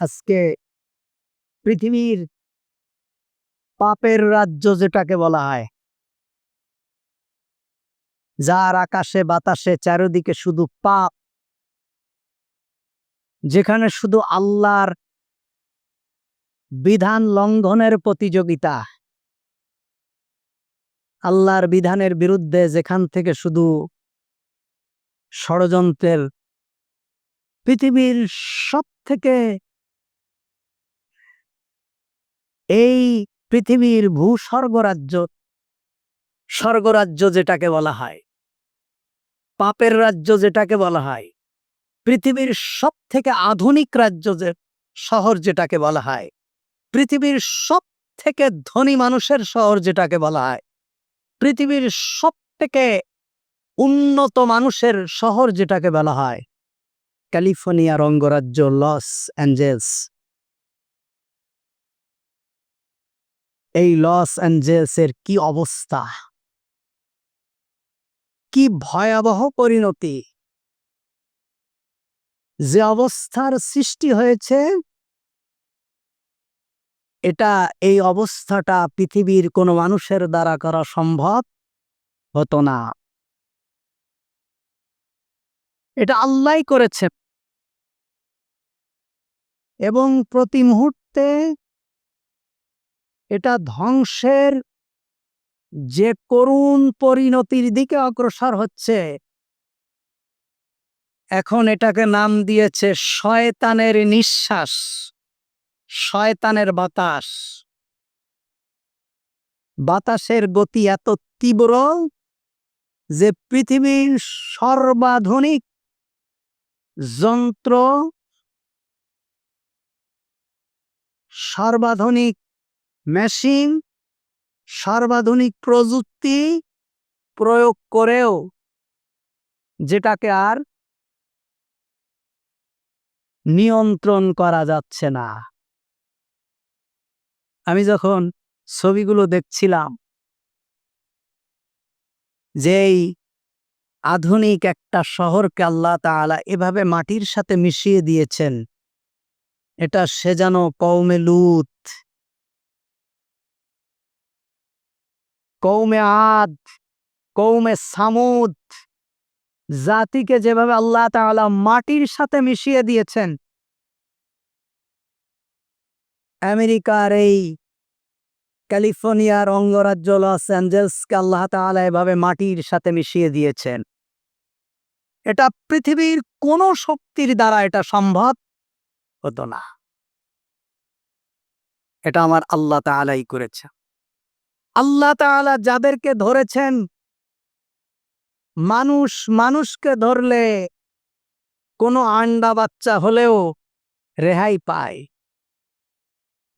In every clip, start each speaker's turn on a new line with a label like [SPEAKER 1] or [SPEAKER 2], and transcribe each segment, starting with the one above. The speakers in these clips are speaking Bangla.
[SPEAKER 1] আজকে পৃথিবীর পাপের রাজ্য যেটাকে বলা হয়, যার আকাশে বাতাসে চারিদিকে শুধু পাপ, যেখানে শুধু আল্লাহর বিধান লঙ্ঘনের প্রতিযোগিতা, আল্লাহর বিধানের বিরুদ্ধে যেখান থেকে শুধু ষড়যন্ত্রের পৃথিবীর সব থেকে এই পৃথিবীর ভূ স্বর্গরাজ্য স্বর্গরাজ্য যেটাকে বলা হয়, পাপের রাজ্য যেটাকে বলা হয়, পৃথিবীর সব থেকে আধুনিক রাজ্য যে, শহর যেটাকে বলা হয়, পৃথিবীর সব থেকে ধনী মানুষের শহর যেটাকে বলা হয়, পৃথিবীর সব থেকে উন্নত মানুষের শহর যেটাকে বলা হয়, ক্যালিফোর্নিয়ার অঙ্গরাজ্য লস অ্যাঞ্জেলস। এই লস অ্যাঞ্জেলসের কি অবস্থা? কি ভয়াবহ পরিণতি? যে অবস্থার সৃষ্টি হয়েছে, এটা এই অবস্থাটা পৃথিবীর কোনো মানুষের দ্বারা করা সম্ভব হতো না। এটা আল্লাহ করেছে। এবং প্রতি মুহূর্তে এটা ধ্বংসের যে করুণ পরিণতির দিকে অগ্রসর হচ্ছে। এখন এটাকে নাম দিয়েছে শয়তানের নিঃশ্বাস, শয়তানের বাতাস। বাতাসের গতি এত তীব্র যে পৃথিবীর সর্বাধুনিক যন্ত্র, সর্বাধুনিক মেশিন সর্বাধুনিক প্রযুক্তি প্রয়োগ করেও যেটাকে আর নিয়ন্ত্রণ করা যাচ্ছে না। আমি যখন ছবিগুলো দেখছিলাম যেই আধুনিক একটা শহরকে আল্লাহ তাআলা এভাবে মাটির সাথে মিশিয়ে দিয়েছেন, এটা সে যেন কৌমে লুত কৌমে আদ, কৌমে সামুদ। জাতিকে যেভাবে আল্লাহ তাআলা মাটির সাথে মিশিয়ে দিয়েছেন। আমেরিকার এই ক্যালিফোর্নিয়ার অঙ্গরাজ্য লস অ্যাঞ্জেলসকে আল্লাহ তাআলা এভাবে মাটির সাথে মিশিয়ে দিয়েছেন। এটা পৃথিবীর কোন শক্তির দ্বারা এটা সম্ভব হতো না। এটা আমার আল্লাহ তাআলাই করেছে। আল্লাহ তাআলা যাদেরকে ধরেছেন, মানুষ মানুষকে ধরলে কোনো আন্ডা বাচ্চা হলেও রেহাই পায়।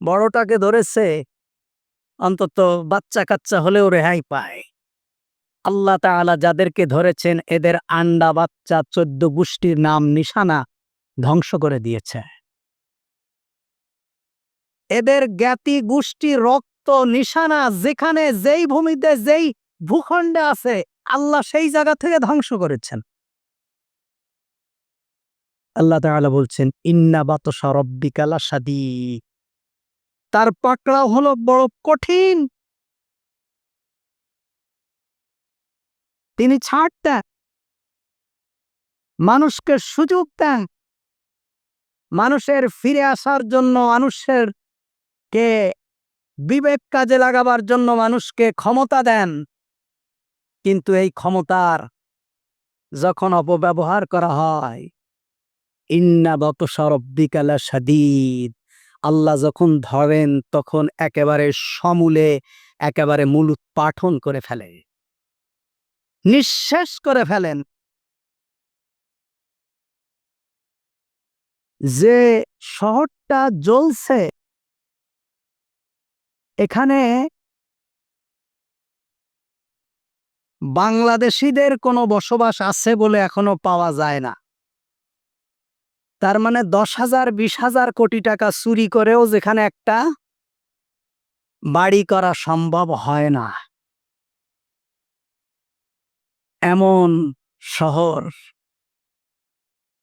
[SPEAKER 1] বড়টাকে ধরেছে, অন্তত বাচ্চা কাচ্চা হলেও রেহাই পায়। আল্লাহ তাআলা যাদেরকে ধরেছেন, এদের আন্ডা বাচ্চা চোদ্দ গোষ্ঠীর নাম নিশানা ধ্বংস করে দিয়েছে। এদের জ্ঞাতি গোষ্ঠী রক্ত নিশানা যেখানে যেই ভূমিতে যেই ভূখণ্ডে আছে, আল্লাহ সেই জায়গা থেকে ধ্বংস করেছেন। আল্লাহ তাআলা বলছেন, ইন্না বাতসা রব্বিকালা সাদী তার পাকড়াও হলো বড় কঠিন। তিনি ছাড় দেন। মানুষকে সুযোগ দেন। মানুষের ফিরে আসার জন্য মানুষের কে বিবেক কাজে লাগাবার জন্য মানুষকে ক্ষমতা দেন। কিন্তু এই ক্ষমতার যখন অপব্যবহার করা হয়, ইন্না বত সাদিদ আল্লাহ যখন ধরেন, তখন একেবারে সমূলে একেবারে মূল উৎপাঠন করে ফেলে। নিঃশেষ করে ফেলেন। যে শহরটা জ্বলছে এখানে বাংলাদেশিদের কোনো বসবাস আছে বলে এখনও পাওয়া যায় না। তার মানে দশ হাজার, বিশ হাজার কোটি টাকা চুরি করেও যেখানে একটা বাড়ি করা সম্ভব হয় না। এমন শহর,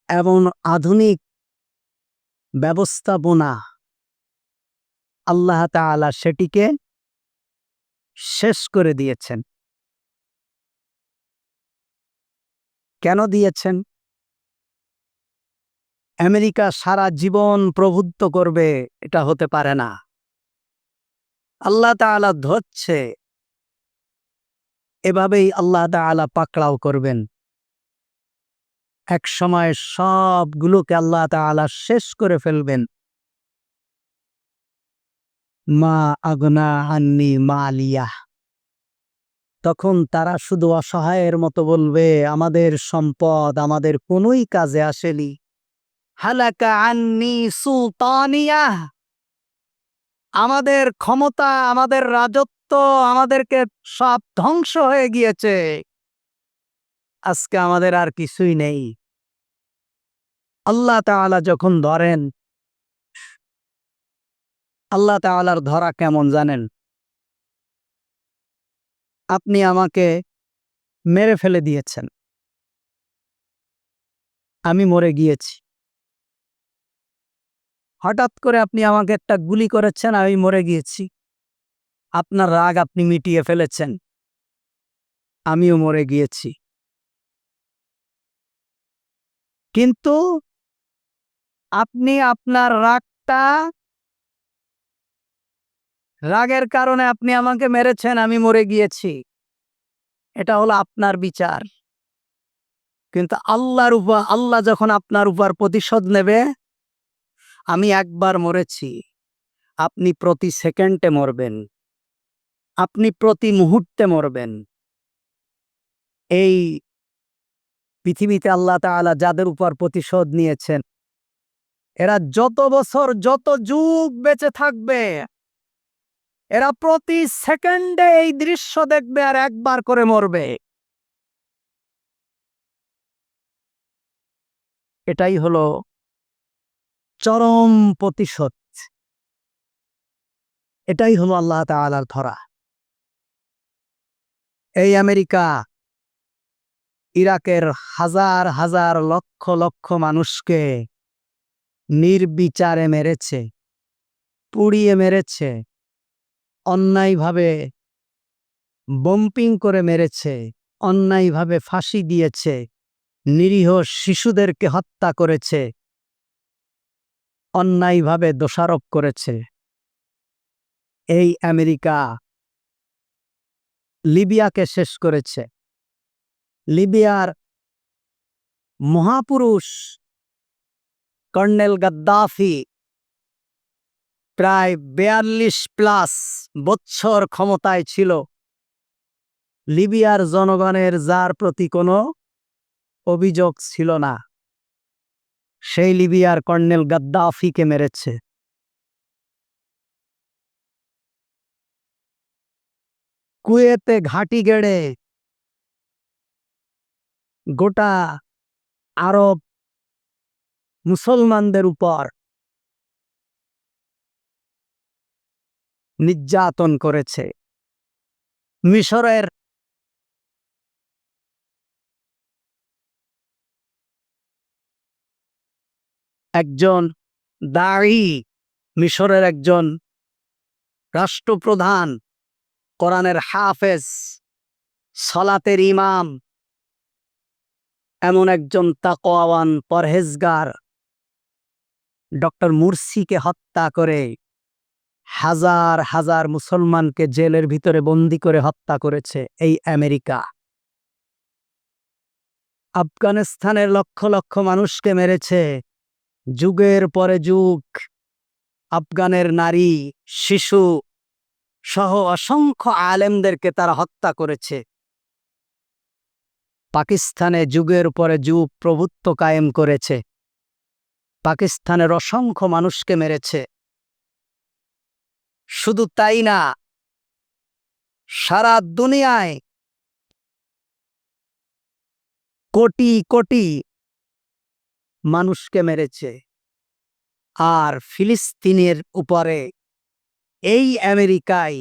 [SPEAKER 1] এমন আধুনিক ব্যবস্থাপনা আল্লাহ তাআলা সেটিকে শেষ করে দিয়েছেন। কেন দিয়েছেন? আমেরিকা সারা জীবন প্রভুত্ব করবে, এটা হতে পারে না। আল্লাহ তাআলা ধরছে। এভাবেই আল্লাহ তাআলা পাকড়াও করবেন। এক সময় সবগুলোকে আল্লাহ তাআলা শেষ করে ফেলবেন। মা আগনা আন্নি মালিয়া। তখন তারা শুধু অসহায়ের মতো বলবে, আমাদের সম্পদ আমাদের কোনোই কাজে আসেনি। হালাকা আন্নি সুলতানিয়া। আমাদের ক্ষমতা, আমাদের রাজত্ব আমাদেরকে সব ধ্বংস হয়ে গিয়েছে। আজকে আমাদের আর কিছুই নেই। আল্লাহ তাআলা যখন ধরেন আল্লাহ তাআলার ধরা কেমন জানেন? আপনি আমাকে মেরে ফেলে দিয়েছেন। আমি মরে গিয়েছি। হঠাৎ করে আপনি আমাকে একটা গুলি করেছেন, আমি মরে গিয়েছি। আপনার রাগ আপনি মিটিয়ে ফেলেছেন। আমিও মরে গিয়েছি। কিন্তু আপনি আপনার রাগটা রাগের কারণে আপনি আমাকে মেরেছেন, আমি মরে গিয়েছি। এটা হলো আপনার বিচার। কিন্তু আল্লাহর উপর, আল্লাহ যখন আপনার উপর প্রতিশোধ নেবে, আমি একবার মরেছি। আপনি প্রতি সেকেন্ডে মরবেন। আপনি প্রতি মুহূর্তে মরবেন। এই পৃথিবীতে আল্লাহ তাআলা যাদের উপর প্রতিশোধ নিয়েছেন, এরা যত বছর, যত যুগ বেঁচে থাকবে এরা প্রতি সেকেন্ডে এই দৃশ্য দেখবে আর একবার করে মরবে। এটাই হলো চরম প্রতিশোধ। এটাই হলো আল্লাহ তাআলার ধরা। এই আমেরিকা, ইরাকের হাজার হাজার, লক্ষ লক্ষ মানুষকে নির্বিচারে মেরেছে, পুড়িয়ে মেরেছে। অন্যায়ভাবে বম্পিং করে মেরেছে, অন্যায়ভাবে ফাঁসি দিয়েছে, নিরীহ শিশুদেরকে হত্যা করেছে, অন্যায়ভাবে দোষারোপ করেছে। এই আমেরিকা লিবিয়াকে শেষ করেছে। লিবিয়ার মহাপুরুষ কর্নেল গাদ্দাফি প্রায় বেয়াল্লিশ প্লাস বৎসর ক্ষমতায় ছিল। লিবিয়ার জনগণের যার প্রতি কোনো অভিযোগ ছিল না। সেই লিবিয়ার কর্নেল গাদ্দাফিকে মেরেছে। কুয়েতে ঘাঁটি গেড়ে গোটা আরব মুসলমানদের উপর নির্যাতন করেছে। মিশরের একজন দাড়ি মিশরের একজন রাষ্ট্রপ্রধান, কোরআনের হাফেজ, সলাতের ইমাম, এমন একজন তাকওয়ান পরহেজগার, ডক্টর মুরসিকে হত্যা করে হাজার হাজার মুসলমানকে জেলের ভিতরে বন্দি করে হত্যা করেছে এই আমেরিকা। আফগানিস্তানের লক্ষ লক্ষ মানুষকে মেরেছে। যুগের পরে যুগ, আফগানের নারী, শিশু সহ অসংখ্য আলেমদেরকে তারা হত্যা করেছে। পাকিস্তানে যুগের পরে যুগ প্রভুত্ব কায়েম করেছে। পাকিস্তানের অসংখ্য মানুষকে মেরেছে। শুধু তাই না, সারা দুনিয়ায় কোটি কোটি মানুষকে মেরেছে। আর ফিলিস্তিনের উপরে, এই আমেরিকায়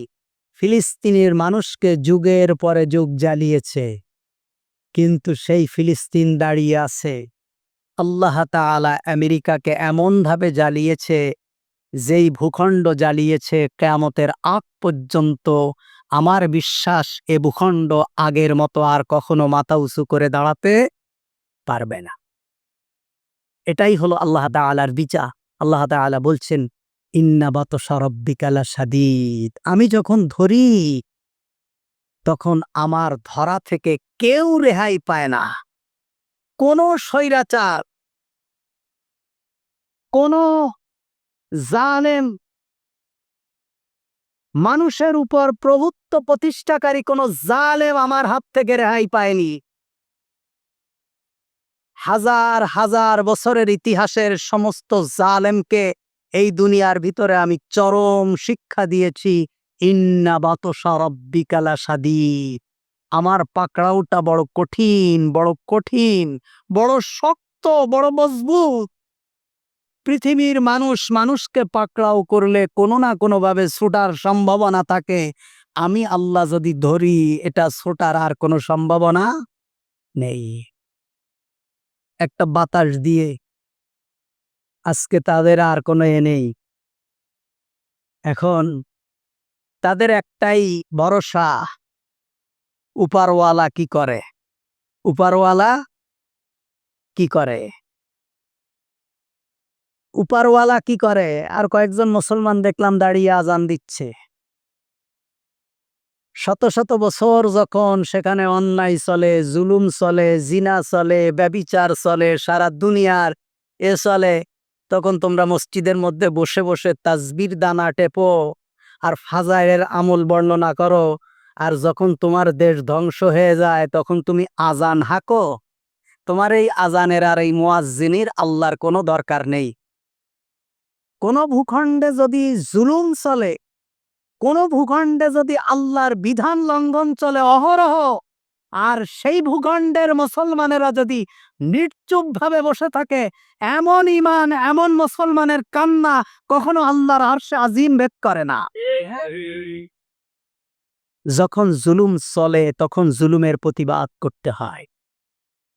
[SPEAKER 1] ফিলিস্তিনের মানুষকে যুগের পরে যুগ জ্বালিয়েছে। কিন্তু সেই ফিলিস্তিন দাঁড়িয়ে আছে। আল্লাহ তাআলা আমেরিকাকে এমনভাবে জ্বালিয়েছে যেই ভূখণ্ড জ্বালিয়েছে কেয়ামতের আগ পর্যন্ত, আমার বিশ্বাস এ ভূখণ্ড আগের মতো আর কখনো মাথা উঁচু করে দাঁড়াতে পারবে না। এটাই হলো আল্লাহ তাআলার বিচার। আল্লাহ তাআলা বলছেন, ইন্না বাতশা রব্বিকালা সাদিদ আমি যখন ধরি, তখন আমার ধরা থেকে কেউ রেহাই পায় না। কোনো স্বৈরাচার, কোনো জালেম। মানুষের উপর প্রভুত্ব প্রতিষ্ঠাকারী কোনো জালেম আমার হাত থেকে রেহাই পায়নি। হাজার হাজার বছরের ইতিহাসের সমস্ত জালেমকে এই দুনিয়ার ভিতরে আমি চরম শিক্ষা দিয়েছি। ইন্না বাতসা রব্বিকালা সাদিদ আমার পাকড়াওটা বড় কঠিন বড় কঠিন, বড় শক্ত, বড় মজবুত। পৃথিবীর মানুষ মানুষকে পাকড়াও করলে কোনো না কোনোভাবে ছোটার সম্ভাবনা থাকে। আমি আল্লাহ যদি ধরি, এটা ছোটার আর কোনো সম্ভাবনা নেই। একটা বাতাস দিয়ে আজকে তাদের আর কোনো এ নেই। এখন তাদের একটাই ভরসা, উপারওয়ালা কি করে? উপারওয়ালা কি করে? উপারওয়ালা কি করে? আর কয়েকজন মুসলমান দেখলাম দাঁড়িয়ে আজান দিচ্ছে। শত শত বছর যখন সেখানে অন্যায় চলে, জুলুম চলে, জিনা চলে, ব্যবিচার চলে, সারা দুনিয়ার এ চলে, তখন তোমরা মসজিদের মধ্যে বসে বসে তাজবির দানা টেপো আর ফাজাইলের আমল বর্ণনা করো। আর যখন তোমার দেশ ধ্বংস হয়ে যায়, তখন তুমি আজান হাকো। তোমার এই আজানের আর এই মুয়াজ্জিনের আল্লাহর কোনো দরকার নেই। কোন ভূখণ্ডে যদি জুলুম চলে, কোন ভূখণ্ডে যদি আল্লাহর বিধান লঙ্ঘন চলে অহরহ, আর সেই ভূখণ্ডের মুসলমানেরা যদি নিশ্চুপভাবে বসে থাকে, এমন ইমান এমন মুসলমানের কান্না কখনো আল্লাহর আরশে আজিম ভেদ করে না। যখন জুলুম চলে, তখন জুলুমের প্রতিবাদ করতে হয়।